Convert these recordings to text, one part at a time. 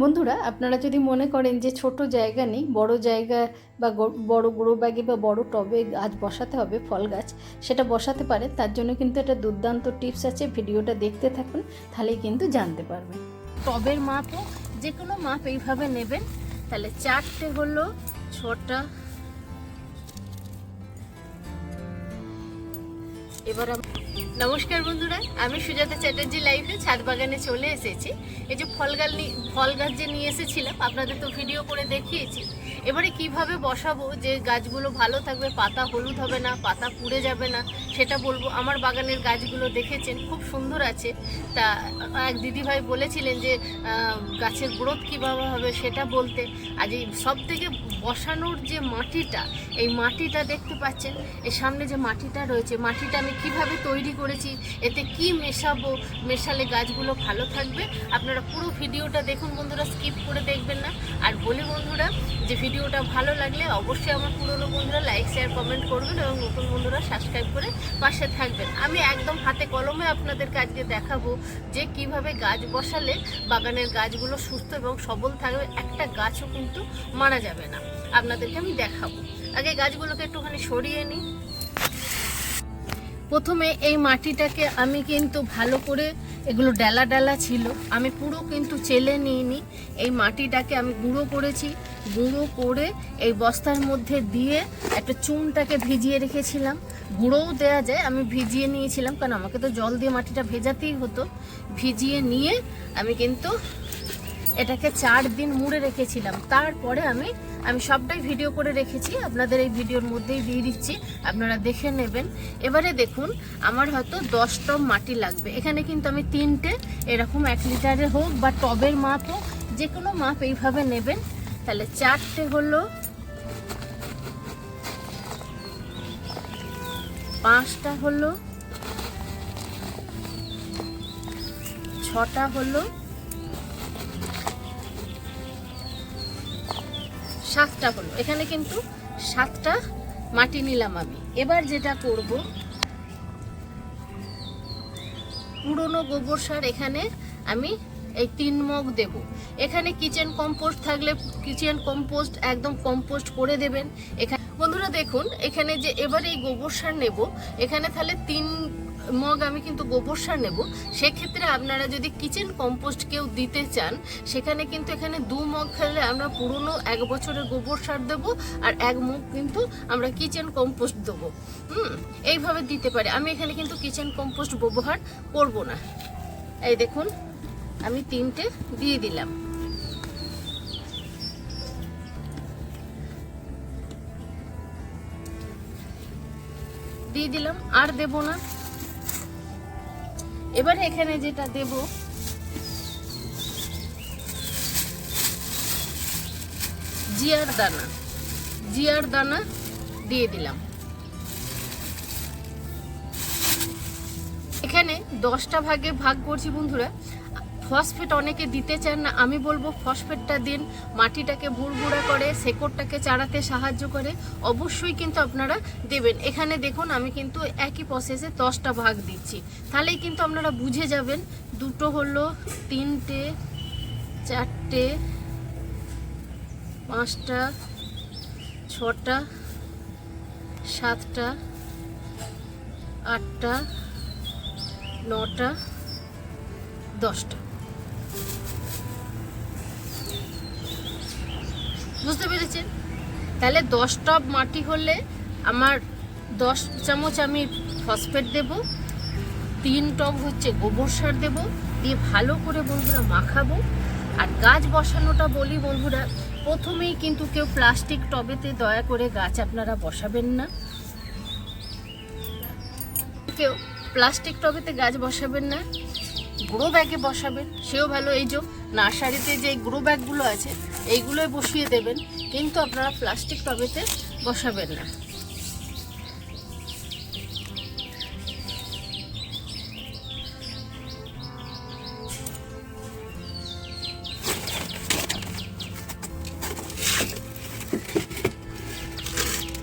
বন্ধুরা, আপনারা যদি মনে করেন যে ছোট জায়গা নেই, বড় জায়গা বা বড় গ্রো ব্যাগে বা বড় টবে গাছ বসাতে হবে ফল গাছ, সেটা বসাতে পারে তার জন্য কিন্তু একটা দুর্দান্ত টিপস আছে, ভিডিওটা দেখতে থাকুন, তাহলেই কিন্তু জানতে পারবেন। টবের মাপও যে কোনো মাপ এইভাবে নেবেন। তাহলে চারটে হলো, ছটা এবার নমস্কার বন্ধুরা, আমি সুজাতা চ্যাটার্জি লাইফে ছাদ বাগানে চলে এসেছি। এই যে ফল গাছ ফল গাছ যে নিয়ে এসেছিলাম, আপনাদের তো ভিডিও করে দেখিয়েছি। এবারে কীভাবে বসাবো যে গাছগুলো ভালো থাকবে, পাতা হলুদ হবে না, পাতা পুড়ে যাবে না, সেটা বলব। আমার বাগানের গাছগুলো দেখেছেন, খুব সুন্দর আছে। তা, এক দিদিভাই বলেছিলেন যে গাছের গ্রোথ কীভাবে হবে সেটা বলতে। আজ এই সব থেকে বসানোর যে মাটিটা, এই মাটিটা দেখতে পাচ্ছেন, এর সামনে যে মাটিটা রয়েছে, মাটিটা আমি কীভাবে তৈরি করেছি, এতে কি মেশাবো, মেশালে গাছগুলো ভালো থাকবে, আপনারা পুরো ভিডিওটা দেখুন বন্ধুরা, স্কিপ করে দেখবেন না। আর বলি বন্ধুরা, যে ভিডিওটা ভালো লাগলে অবশ্যই আমার পুরনো বন্ধুরা লাইক শেয়ার কমেন্ট করবেন এবং নতুন বন্ধুরা সাবস্ক্রাইব করে পাশে থাকবেন। আমি একদম হাতে কলমে আপনাদেরকে আজকে দেখাবো যে কীভাবে গাছ বসালে বাগানের গাছগুলো সুস্থ এবং সবল থাকবে, একটা গাছও কিন্তু মারা যাবে না। আপনাদেরকে আমি দেখাবো। আগে গাছগুলোকে একটুখানি সরিয়ে নিই। প্রথমে এই মাটিটাকে আমি কিন্তু ভালো করে এগুলো ডালা ডালা ছিল। আমি পুরো কিন্তু চেলে নিইনি। এই মাটিটাকে আমি গুঁড়ো করেছি। গুঁড়ো করে এই বস্তার মধ্যে দিয়ে একটা চুনটাকে ভিজিয়ে রেখেছিলাম। গুঁড়োও দেওয়া যায়, আমি ভিজিয়ে নিয়েছিলাম। কারণ আমাকে তো জল দিয়ে মাটিটা ভেজাতেই হতো। ভিজিয়ে নিয়ে আমি কিন্তু এটাকে চার দিন মুড়ে রেখেছিলাম। তারপরে আমি আমি সবটাই ভিডিও করে রেখেছি। আপনাদের এই ভিডিওর মধ্যেই দিয়ে দিচ্ছি। আপনারা দেখে নেবেন। এবারে দেখুন, আমার হয়তো দশ টব মাটি লাগবে। এখানে কিন্তু আমি তিনটে, এরকম এক লিটারের হোক বা টবের মাপ হোক যে কোনো মাপ এইভাবে নেবেন। তাহলে চারটে হলো, পাঁচটা হলো, ছটা হলো সাতটা হলো। এখানে কিন্তু সাতটা মাটি নিলাম আমি। এবার যেটা করব, পুরনো গোবর সার এখানে আমি এই তিন মগ দেব। এখানে কিচেন কম্পোস্ট থাকলে কিচেন কম্পোস্ট একদম কম্পোস্ট করে দেবেন। এখানে বন্ধুরা দেখুন, এখানে যে এবার এই গোবর সার নেব, এখানে তাহলে তিন মগ আমি কিন্তু গোবর সার নেব। সেক্ষেত্রে আপনারা যদি কিচেন কম্পোস্ট কেউ দিতে চান, সেখানে কিন্তু এখানে দু মগ খেলে আমরা পুরনো এক বছরের গোবর সার দেবো আর এক মুখ কিন্তু আমরা কিচেন কম্পোস্ট দেবো। হুম, এইভাবে দিতে পারে। আমি এখানে কিন্তু কিচেন কম্পোস্ট ব্যবহার করব না। এই দেখুন, আমি তিনটে দিয়ে দিলাম। দিয়ে দিলাম, আর দেব না। এবার এখানে যেটা দেব, জিয়ার দানা। জিয়ার দানা দিয়ে দিলাম। এখানে দশটা ভাগে ভাগ করছি বন্ধুরা। ফসফেট অনেকে দিতে চান না, আমি বলব ফসফেটটা দিন, মাটিটাকে ভুড়ভুড়া করে, শেকড়টাকে চাড়াতে সাহায্য করে, অবশ্যই কিন্তু আপনারা দেবেন। এখানে দেখুন, আমি কিন্তু একই প্রসেসে দশটা ভাগ দিচ্ছি। তাহলেই কিন্তু আপনারা বুঝে যাবেন, দুটো হলো, তিনটে, চারটে, পাঁচটা, ছটা, সাতটা, আটটা, নটা, দশটা। বুঝতে পেরেছেন তাহলে দশ টব মাটি হলে আমার দশ চামচ আমি ফসফেট দেব, তিন টব হচ্ছে গোবর সার দেব, দিয়ে ভালো করে বন্ধুরা মাখাবো। আর গাছ বসানোটা বলি বন্ধুরা, প্রথমেই কিন্তু কেউ প্লাস্টিক টবেতে দয়া করে গাছ আপনারা বসাবেন না। কেউ প্লাস্টিক টবেতে গাছ বসাবেন না। গ্রো ব্যাগে বসাবেন, সেও ভালো। এই যে নার্সারিতে যে গ্রো ব্যাগগুলো আছে, এইগুলোই বসিয়ে দেবেন, কিন্তু আপনারা প্লাস্টিক টবেতে বসাবেন না।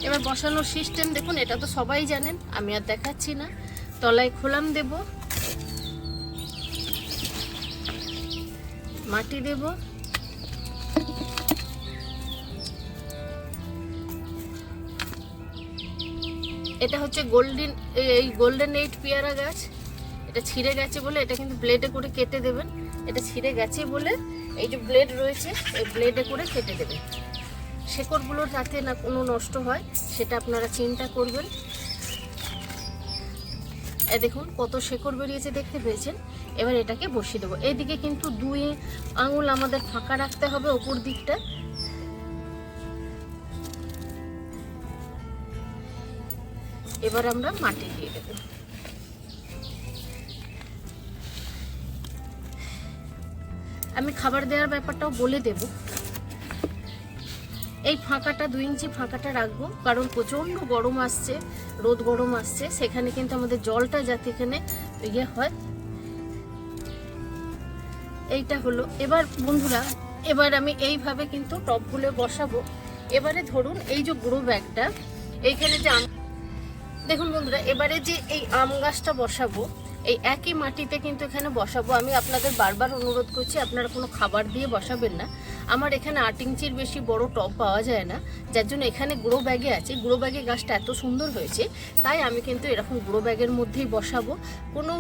এবার বসানোর সিস্টেম দেখুন, এটা তো সবাই জানেন, আমি আর দেখাচ্ছি না। তলায় খোলাম দেব। মাটি দেব। এটা হচ্ছে গোল্ডেন, এই গোল্ডেন এইট পেয়ারা গাছ। এটা ছিঁড়ে গেছে বলে, এটা কিন্তু ব্লেডে করে কেটে দেবেন। এটা ছিঁড়ে গেছে বলে, এই যে ব্লেড রয়েছে, এই ব্লেডে করে কেটে দেবেন। শেকড়গুলো যাতে না কোনো নষ্ট হয়, সেটা আপনারা চিন্তা করবেন। দেখুন কত শেকড় বেরিয়েছে, দেখতে পেয়েছেন? এবার এটাকে বসিয়ে দেবো। এইদিকে কিন্তু দুই আঙুল আমাদের ফাঁকা রাখতে হবে ওপর দিকটা। এবার আমরা মাটি দিয়ে দেবো। আমি খাবার দেওয়ার ব্যাপারটাও বলে দেব। এই ফাঁকাটা, দুই ইঞ্চি ফাঁকাটা রাখব, কারণ প্রচণ্ড গরম আসছে, রোদ গরম আসছে, সেখানে কিন্তু আমাদের জলটা যাতে এখানে ইয়ে হয় এইটা হলো। এবার বন্ধুরা, এবার আমি এইভাবে কিন্তু টপগুলো বসাবো। এবারে ধরুন এই যে গ্রো ব্যাগটা, এইখানে যে দেখুন বন্ধুরা, এবারে যে এই আম গাছটা বসাবো এই একই মাটিতে কিন্তু এখানে বসাবো। আমি আপনাদের বারবার অনুরোধ করছি, আপনারা কোনো খাবার দিয়ে বসাবেন না। আমার এখানে আট ইঞ্চির বেশি বড় টব পাওয়া যায় না। যার জন্য এখানে গ্রো ব্যাগে আছে। গ্রো ব্যাগে গাছটা এত সুন্দর হয়েছে, তাই আমি কিন্তু এরকম গ্রো ব্যাগের মধ্যেই বসাবো। কোনো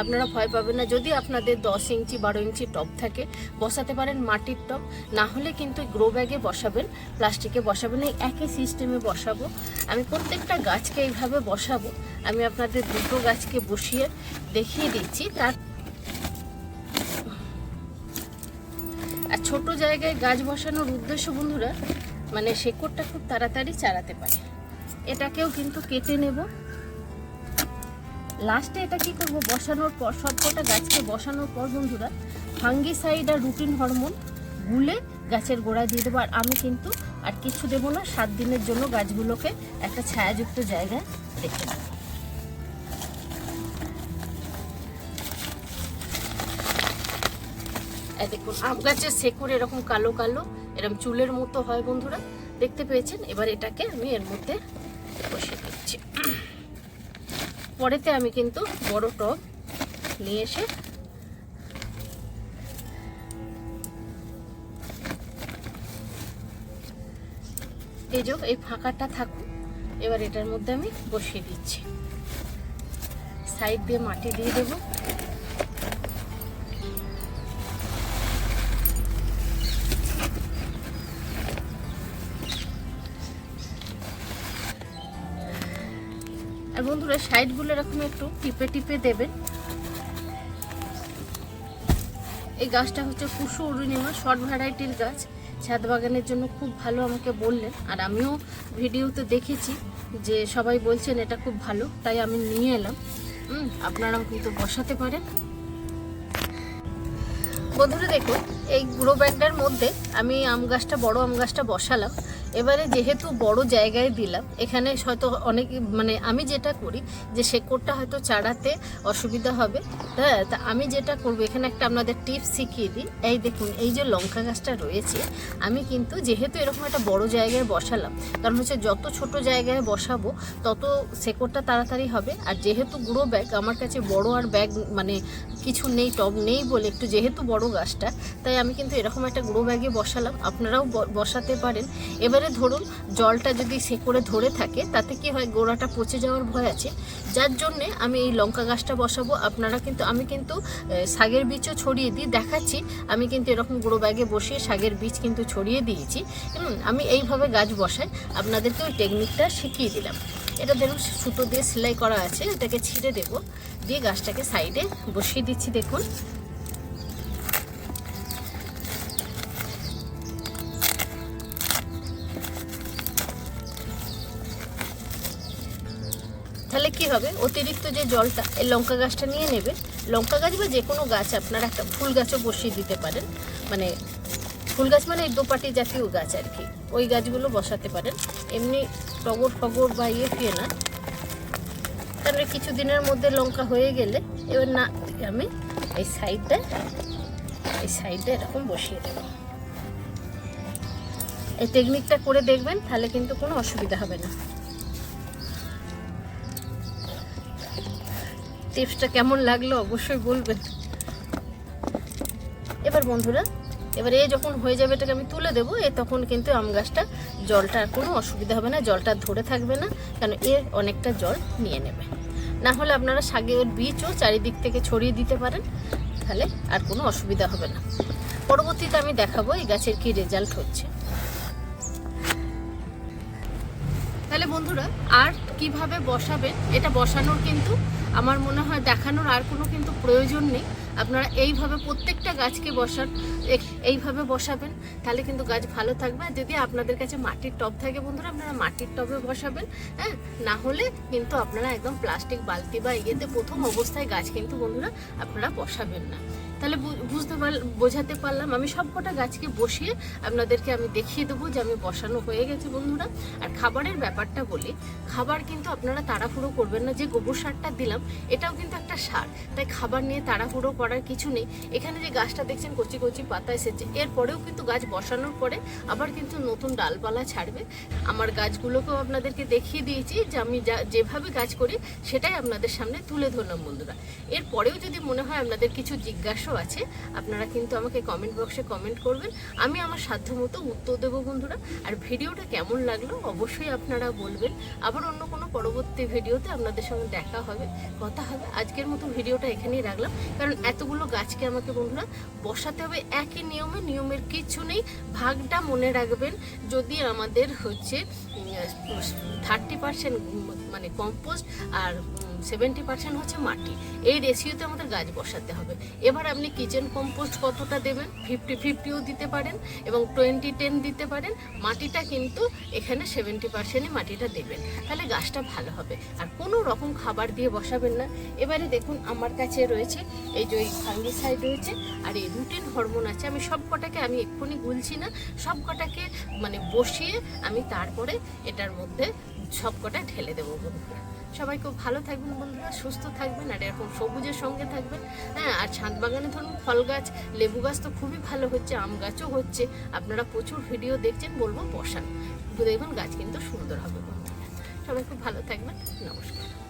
আপনারা ভয় পাবেন না। যদি আপনাদের দশ ইঞ্চি, বারো ইঞ্চি টব থাকে, বসাতে পারেন মাটির টব। না হলে কিন্তু গ্রো ব্যাগে বসাবেন, প্লাস্টিকে বসাবেন এই একই সিস্টেমে বসাবো। আমি প্রত্যেকটা গাছকে এইভাবে বসাবো। আমি আপনাদের দুটো গাছকে বসিয়ে দেখিয়ে দিচ্ছি। তার আর ছোট জায়গায় গাছ বসানোর উদ্দেশ্য বন্ধুরা মানে শেকড়টা খুব তাড়াতাড়ি চালাতে পারে। এটাকেও কিন্তু কেটে নেব। লাস্টে এটা কি করব? বসানোর পর, সবকটা গাছকে বসানোর পর বন্ধুরা, ফাঙ্গিসাইড আর রুটিন হরমোন গুলে গাছের গোড়ায় দিয়ে দেবো। আর আমি কিন্তু আর কিছু দেবো না, সাত দিনের জন্য গাছগুলোকে একটা ছায়াযুক্ত জায়গায় রেখে দেবো। দেখুন, আম গাছের শেকড় এরকম কালো কালো এরকম চুলের মতো হয় বন্ধুরা। দেখতে পেয়েছেন? এবার এটাকে আমি এর মধ্যে বসিয়ে দিচ্ছি। পরেতে আমি কিন্তু বড় টব নিয়ে এসে এই এই ফাঁকাটা থাকুক, এবার এটার মধ্যে আমি বসিয়ে দিচ্ছি। সাইড দিয়ে মাটি দিয়ে দেবো। বন্ধুরা সাইডগুলো এরকম একটু টিপে টিপে দেবেন। এই গাছটা হচ্ছে কুসু অরুণিমা শর্ট ভ্যারাইটির গাছ। ছাদ বাগানের জন্য খুব ভালো আমাকে বললেন। আর আমিও ভিডিওতে দেখেছি যে সবাই বলছেন এটা খুব ভালো, তাই আমি নিয়ে এলাম। আপনারাও কিন্তু বসাতে পারেন। বন্ধুরা দেখুন, এই গ্রো ব্যাগটার মধ্যে আমি আম গাছটা, বড় আম গাছটা বসালাম। এবারে যেহেতু বড় জায়গায় দিলাম, এখানে হয়তো অনেক মানে আমি যেটা করি যে শেকড়টা হয়তো চাড়াতে অসুবিধা হবে। হ্যাঁ তা আমি যেটা করব, এখানে একটা আপনাদের টিপস শিখিয়ে দিই। এই দেখুন, এই যে লঙ্কা গাছটা রয়েছে, আমি কিন্তু যেহেতু এরকম একটা বড় জায়গায় বসালাম, কারণ হচ্ছে যত ছোট জায়গায় বসাবো, তত শেকড়টা তাড়াতাড়ি হবে। আর যেহেতু গুঁড়ো ব্যাগ, আমার কাছে বড় আর ব্যাগ মানে কিছু নেই, টব নেই বলে একটু যেহেতু বড় গাছটা, তাই আমি কিন্তু এরকম একটা গুঁড়ো ব্যাগে বসালাম। আপনারাও বসাতে পারেন। এবারে ধরুন জলটা যদি সে করে ধরে থাকে, তাতে কি হয় গোড়াটা পচে যাওয়ার ভয় আছে? যার জন্যে আমি এই লঙ্কা গাছটা বসাবো। আপনারা কিন্তু, আমি কিন্তু শাগের বীজও ছড়িয়ে দিই দেখাচ্ছি। আমি কিন্তু এরকম গুঁড়ো ব্যাগে বসিয়ে শাগের বীজ কিন্তু ছড়িয়ে দিয়েছি। আমি এইভাবে গাছ বসাই। আপনাদেরকে ওই টেকনিকটা শিখিয়ে দিলাম। এটা দেখুন, সুতো দিয়ে সেলাই করা আছে। এটাকে ছিঁড়ে দেব। দিয়ে গাছটাকে সাইডে বসিয়ে দিচ্ছি, দেখুন। কি হবে। অতিরিক্ত যে জলটা, এই লঙ্কা গাছটা নিয়ে নেবে। লঙ্কা গাছ বা যে কোনো গাছ আপনারা একটা ফুল গাছও বসিয়ে দিতে পারেন। মানে ফুল গাছ মানে এই দোপাটি জাতীয় গাছ আর কি। ওই গাছগুলো বসাতে পারেন। এমনি টগর ফগর বা ইয়ে ফিয়ে না। তারপরে কিছু দিনের মধ্যে লঙ্কা হয়ে গেলে এবার না আমি এই সাইডটা এই সাইডটা এরকম বসিয়ে দেবো। এই টেকনিকটা করে দেখবেন, তাহলে কিন্তু কোনো অসুবিধা হবে না। টিপসটা কেমন লাগল অবশ্যই বলবেন। এবার বন্ধুরা, এবার এ যখন হয়ে যাবে এটাকে আমি তুলে দেবো, এ তখন কিন্তু আম গাছটা জলটা আর কোনো অসুবিধা হবে না, জলটা ধরে থাকবে না কারণ এ অনেকটা জল নিয়ে নেবে। না হলে আপনারা শাকের বীজও চারিদিক থেকে ছড়িয়ে দিতে পারেন, তাহলে আর কোনো অসুবিধা হবে না। পরবর্তীতে আমি দেখাবো এই গাছের কি রেজাল্ট হচ্ছে। তাহলে বন্ধুরা, আর কীভাবে বসাবেন, এটা বসানোর কিন্তু আমার মনে হয় দেখানোর আর কোনো কিন্তু প্রয়োজন নেই। আপনারা এইভাবে প্রত্যেকটা গাছকে বসান এইভাবে বসাবেন, তাহলে কিন্তু গাছ ভালো থাকবে। আর যদি আপনাদের কাছে মাটির টব থাকে বন্ধুরা, আপনারা মাটির টবে বসাবেন হ্যাঁ? না হলে কিন্তু আপনারা একদম প্লাস্টিক বালতি বা ইয়েতে প্রথম অবস্থায় গাছ কিন্তু বন্ধুরা আপনারা বসাবেন না। তাহলে বুঝতে পার বোঝাতে পারলাম, আমি সবকটা গাছকে বসিয়ে আপনাদেরকে আমি দেখিয়ে দেবো যে আমি বসানো হয়ে গেছে বন্ধুরা। আর খাবারের ব্যাপারটা বলি, খাবার কিন্তু আপনারা তাড়াহুড়ো করবেন না, যে গোবর সারটা দিলাম, এটাও কিন্তু একটা সার। তাই খাবার নিয়ে তাড়াহুড়ো করার কিছু নেই। এখানে যে গাছটা দেখছেন কচি কচি পাতা এসেছে এরপরেও কিন্তু গাছ বসানোর পরে আবার কিন্তু নতুন ডালপালা ছাড়বে। আমার গাছগুলোকেও আপনাদেরকে দেখিয়ে দিয়েছি যে আমি যা, যেভাবে গাছ করি সেটাই আপনাদের সামনে তুলে ধরলাম বন্ধুরা। এরপরেও যদি মনে হয় আপনাদের কিছু জিজ্ঞাসাও আছে, আপনারা কিন্তু আমাকে কমেন্ট বক্সে কমেন্ট করবেন। আমি আমার সাধ্যমতো উত্তর দেবো বন্ধুরা। আর ভিডিওটা কেমন লাগল অবশ্যই আপনারা বলবেন। আবার অন্য কোনো পরবর্তী ভিডিওতে আপনাদের সঙ্গে দেখা হবে, কথা হবে। আজকের মতো ভিডিওটা এখানেই রাখলাম। কারণ এতগুলো গাছকে আমাকে বন্ধুরা বসাতে হবে একই নিয়মে, নিয়মের কিছু নেই। ভাগটা মনে রাখবেন, যদি আমাদের হচ্ছে থার্টি পার্সেন্ট মানে কম্পোস্ট আর সেভেন্টি পার্সেন্ট হচ্ছে মাটি। এই রেশিওতে আমাদের গাছ বসাতে হবে। এবার আপনি কিচেন কম্পোস্ট কতটা দেবেন? ফিফটি ফিফটিও দিতে পারেন এবং টোয়েন্টি টেন দিতে পারেন। মাটিটা কিন্তু এখানে সেভেন্টি পার্সেন্টই মাটিটা দেবেন। তাহলে গাছটা ভালো হবে। আর কোনো রকম খাবার দিয়ে বসাবেন না। এবারে দেখুন আমার কাছে রয়েছে এই যে ওই ফাঙ্গিসাইড রয়েছে আর এই রুটিন হরমোন আছে। আমি সব কটাকে আমি এক্ষুনি গুলছি না। সব কটাকে মানে বসিয়ে আমি তারপরে এটার মধ্যে সব কটা ঢেলে দেবো বন্ধুরা। সবাই খুব ভালো থাকবেন বন্ধুরা, সুস্থ থাকবেন আর এরকম সবুজের সঙ্গে থাকবেন। হ্যাঁ আর ছাদ বাগানে ধরুন ফল গাছ, লেবু গাছ তো খুবই ভালো হচ্ছে, আম গাছও হচ্ছে। আপনারা প্রচুর ভিডিও দেখছেন, বলব বসান। দেখবেন গাছ কিন্তু সুন্দর হবে বন্ধুরা। সবাই খুব ভালো থাকবেন, নমস্কার।